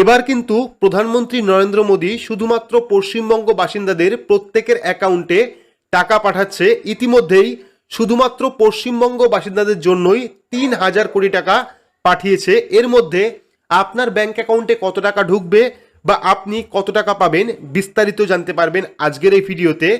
এবার কিন্তু প্রধানমন্ত্রী নরেন্দ্র মোদী শুধুমাত্র পশ্চিমবঙ্গ বাসিন্দাদের প্রত্যেকের অ্যাকাউন্টে টাকা পাঠাচ্ছে। ইতিমধ্যেই শুধুমাত্র পশ্চিমবঙ্গ বাসিন্দাদের জন্যই তিন হাজার কোটি টাকা পাঠিয়েছে। এর মধ্যে আপনার ব্যাংক অ্যাকাউন্টে কত টাকা ঢুকবে বা আপনি কত টাকা পাবেন বিস্তারিত জানতে পারবেন আজকের এই ভিডিওতে।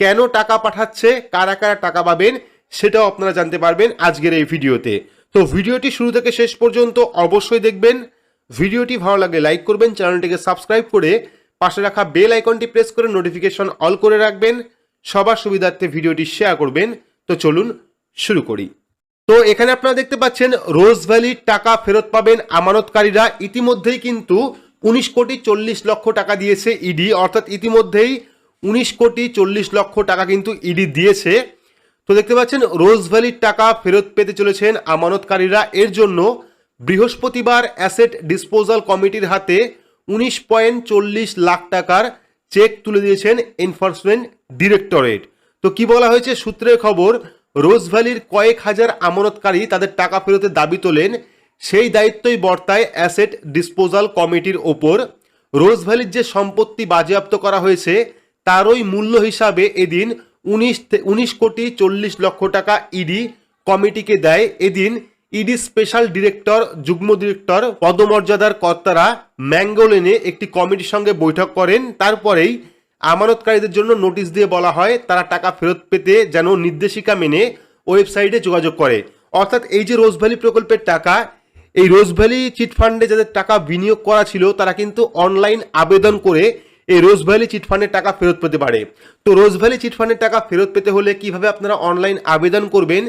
কেন টাকা পাঠাচ্ছে, কারা কারা টাকা পাবেন সেটাও আপনারা জানতে পারবেন আজকের এই ভিডিওতে। তো ভিডিওটি শুরু থেকে শেষ পর্যন্ত অবশ্যই দেখবেন। ভিডিওটি ভালো লাগলে লাইক করবেন, চ্যানেলটিকে সাবস্ক্রাইব করে পাশে রাখা বেল আইকনটি প্রেস করে নোটিফিকেশন অল করে রাখবেন, সবার সুবিধার্থে ভিডিওটি শেয়ার করবেন। তো চলুন শুরু করি। তো এখানে আপনারা দেখতে পাচ্ছেন, রোজ ভ্যালির টাকা ফেরত পাবেন আমানতকারীরা। ইতিমধ্যেই কিন্তু উনিশ কোটি চল্লিশ লক্ষ টাকা দিয়েছে ইডি, অর্থাৎ ইতিমধ্যেই উনিশ কোটি চল্লিশ লক্ষ টাকা কিন্তু ইডি দিয়েছে। তো দেখতে পাচ্ছেন, রোজ ভ্যালির টাকা ফেরত পেতে চলেছেন আমানতকারীরা। এর জন্য বৃহস্পতিবার অ্যাসেট ডিসপোজাল কমিটির হাতে উনিশ পয়েন্ট চল্লিশ লাখ টাকার চেক তুলে দিয়েছেন এনফোর্সমেন্ট ডিরেক্টরেট। তো কি বলা হয়েছে সূত্রের খবর রোজ ভ্যালির কয়েক হাজার আমানতকারী তাদের টাকা ফেরতের দাবি তোলেন, সেই দায়িত্বই বর্তায় অ্যাসেট ডিসপোজাল কমিটির ওপর। রোজ ভ্যালির যে সম্পত্তি বাজেয়াপ্ত করা হয়েছে, তারই মূল্য হিসাবে এদিন উনিশ উনিশ কোটি চল্লিশ লক্ষ টাকা ইডি কমিটিকে দেয়। এদিন ইডি স্পেশাল ডিরেক্টর, যুগ্ম ডিরেক্টর, পদমর্যাদার কর্তারা ম্যাঙ্গোলেনে একটি কমিটির সঙ্গে বৈঠক করেন। তারপরেই আমানতকারীদের জন্য নোটিশ দিয়ে বলা হয়, তারা টাকা ফেরত পেতে যেন নির্দেশিকা মেনে ওয়েবসাইটে যোগাযোগ করে। অর্থাৎ এই যে রোজ ভ্যালি প্রকল্পের টাকা, এই রোজ ভ্যালি চিটফান্ডে যাদের টাকা বিনিয়োগ করা ছিল, তারা কিন্তু অনলাইন আবেদন করে এই রোজ ভ্যালি চিটফান্ডের টাকা ফেরত পেতে পারে। তো রোজ ভ্যালি চিটফান্ডের টাকা ফেরত পেতে হলে কীভাবে আপনারা অনলাইন আবেদন করবেন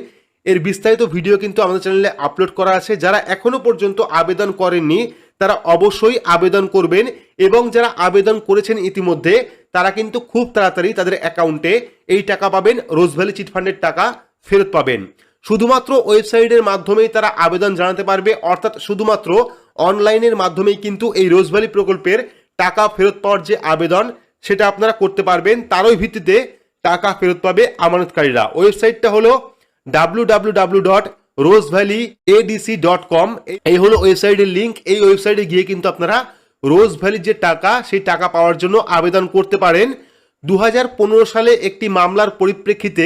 এর বিস্তারিত ভিডিও কিন্তু আমাদের চ্যানেলে আপলোড করা আছে। যারা এখনও পর্যন্ত আবেদন করেননি, তারা অবশ্যই আবেদন করবেন এবং যারা আবেদন করেছেন ইতিমধ্যে, তারা কিন্তু খুব তাড়াতাড়ি তাদের অ্যাকাউন্টে এই টাকা পাবেন, রোজ ভ্যালি চিটফান্ডের টাকা ফেরত পাবেন। শুধুমাত্র ওয়েবসাইটের মাধ্যমেই তারা আবেদন জানাতে পারবে, অর্থাৎ শুধুমাত্র অনলাইনের মাধ্যমেই কিন্তু এই রোজ ভ্যালি প্রকল্পের টাকা ফেরত পাওয়ার যে আবেদন, সেটা আপনারা করতে পারবেন। তারই ভিত্তিতে টাকা ফেরত পাবে আমানতকারীরা। ওয়েবসাইটটা হলো W W W dot Rose Valley ADC dot com এই হলো ওয়েবসাইটের লিঙ্ক এই ওয়েবসাইটে গিয়ে কিন্তু আপনারা রোজ ভ্যালির যে টাকা, সেই টাকা পাওয়ার জন্য আবেদন করতে পারেন। দু হাজার পনেরো সালে একটি মামলার পরিপ্রেক্ষিতে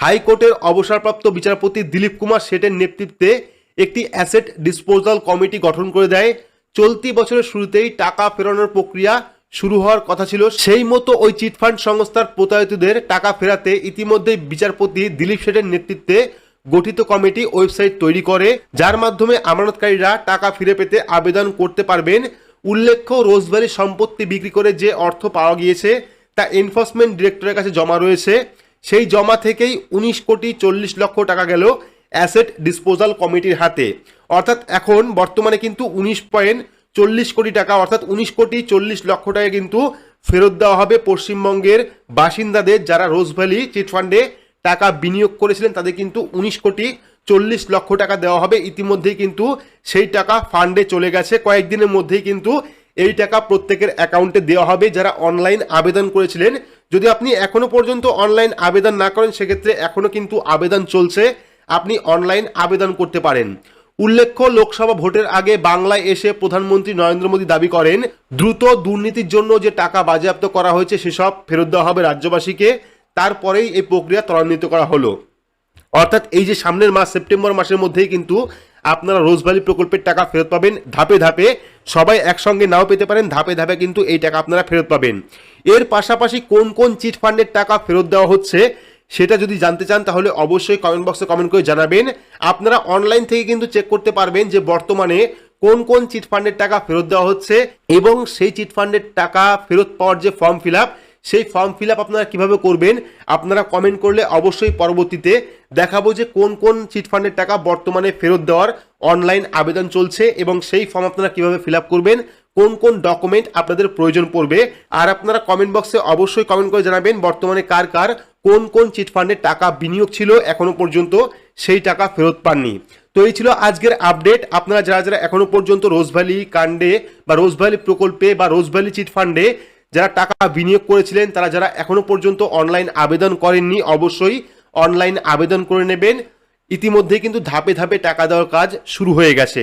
হাইকোর্টের অবসরপ্রাপ্ত বিচারপতি দিলীপ কুমার শেঠের নেতৃত্বে একটি অ্যাসেট ডিসপোজাল কমিটি গঠন করে দেয়। চলতি বছরের শুরুতেই টাকা ফেরানোর প্রক্রিয়া শুরু হওয়ার কথা ছিল সেই মতো ওই চিটফান্ড সংস্থার প্রতারিতদের টাকা ফেরাতে ইতিমধ্যে বিচারপতি দিলীপ শেঠের নেতৃত্বে গঠিত কমিটি ওয়েবসাইট তৈরি করে, যার মাধ্যমে আমানতকারীরা টাকা ফিরে পেতে আবেদন করতে পারবেন। উল্লেখ্য, রোজভ্যালি সম্পত্তি বিক্রি করে যে অর্থ পাওয়া গিয়েছে, তা এনফোর্সমেন্ট ডিরেক্টরের কাছে জমা রয়েছে। সেই জমা থেকেই উনিশ কোটি চল্লিশ লক্ষ টাকা গেল অ্যাসেট ডিসপোজাল কমিটির হাতে। অর্থাৎ এখন বর্তমানে কিন্তু উনিশ পয়েন্ট চল্লিশ কোটি টাকা, অর্থাৎ উনিশ কোটি চল্লিশ লক্ষ টাকা কিন্তু ফেরত দেওয়া হবে পশ্চিমবঙ্গের বাসিন্দাদের যারা রোজ ভ্যালি চিটফান্ডে টাকা বিনিয়োগ করেছিলেন, তাদের কিন্তু উনিশ কোটি চল্লিশ লক্ষ টাকা দেওয়া হবে। ইতিমধ্যেই কিন্তু সেই টাকা ফান্ডে চলে গেছে। কয়েকদিনের মধ্যেই কিন্তু এই টাকা প্রত্যেকের অ্যাকাউন্টে দেওয়া হবে। যারা অনলাইন আবেদন করেছিলেন, যদি আপনি এখনও পর্যন্ত অনলাইন আবেদন না করেন, সেক্ষেত্রে এখনও কিন্তু আবেদন চলছে। আপনি অনলাইন আবেদন করতে পারেন। উল্লেখ্য, লোকসভা ভোটের আগে বাংলায় এসে প্রধানমন্ত্রী নরেন্দ্র মোদী দাবি করেন, দ্রুত দুর্নীতির জন্য যে টাকা বাজেয়াপ্ত করা হয়েছে সেসব ফেরত দেওয়া হবে রাজ্যবাসীকে। তারপরেই এই প্রক্রিয়া ত্বরান্বিত করা হলো। অর্থাৎ এই যে সামনের মাস, সেপ্টেম্বর মাসের মধ্যেই কিন্তু আপনারা রোজভ্যালি প্রকল্পের টাকা ফেরত পাবেন, ধাপে ধাপে। সবাই একসঙ্গে নাও পেতে পারেন, ধাপে ধাপে কিন্তু এই টাকা আপনারা ফেরত পাবেন। এর পাশাপাশি কোন কোন চিট ফান্ডের টাকা ফেরত দেওয়া হচ্ছে সেটা যদি জানতে চান, তাহলে অবশ্যই কমেন্ট বক্সে কমেন্ট করে জানাবেন। আপনারা অনলাইন থেকে কিন্তু চেক করতে পারবেন যে বর্তমানে কোন কোন চিট ফান্ডের টাকা ফেরত দেওয়া হচ্ছে এবং সেই চিট ফান্ডের টাকা ফেরত পাওয়ার যে ফর্ম ফিল সেই ফর্ম ফিল আপ আপনারা কীভাবে করবেন, আপনারা কমেন্ট করলে অবশ্যই পরবর্তীতে দেখাবো যে কোন কোন চিট ফান্ডের টাকা বর্তমানে ফেরত দেওয়ার অনলাইন আবেদন চলছে এবং সেই ফর্ম আপনারা কীভাবে ফিল করবেন। কোন কোন ডকুমেন্ট আপনাদের প্রয়োজন পড়বে, আর আপনারা কমেন্ট বক্সে অবশ্যই কমেন্ট করে জানাবেন বর্তমানে কার কার, কোন কোন চিট ফান্ডে টাকা বিনিয়োগ ছিল এখনও পর্যন্ত, সেই টাকা ফেরত পাননি। তো এই ছিল আজকের আপডেট আপনারা যারা যারা এখনও পর্যন্ত রোজভ্যালি কাণ্ডে বা রোজভ্যালি প্রকল্পে বা রোজভ্যালি চিট ফান্ডে যারা টাকা বিনিয়োগ করেছিলেন, তারা যারা এখনও পর্যন্ত অনলাইন আবেদন করেননি, অবশ্যই অনলাইন আবেদন করে নেবেন। ইতিমধ্যে কিন্তু ধাপে ধাপে টাকা দেওয়ার কাজ শুরু হয়ে গেছে।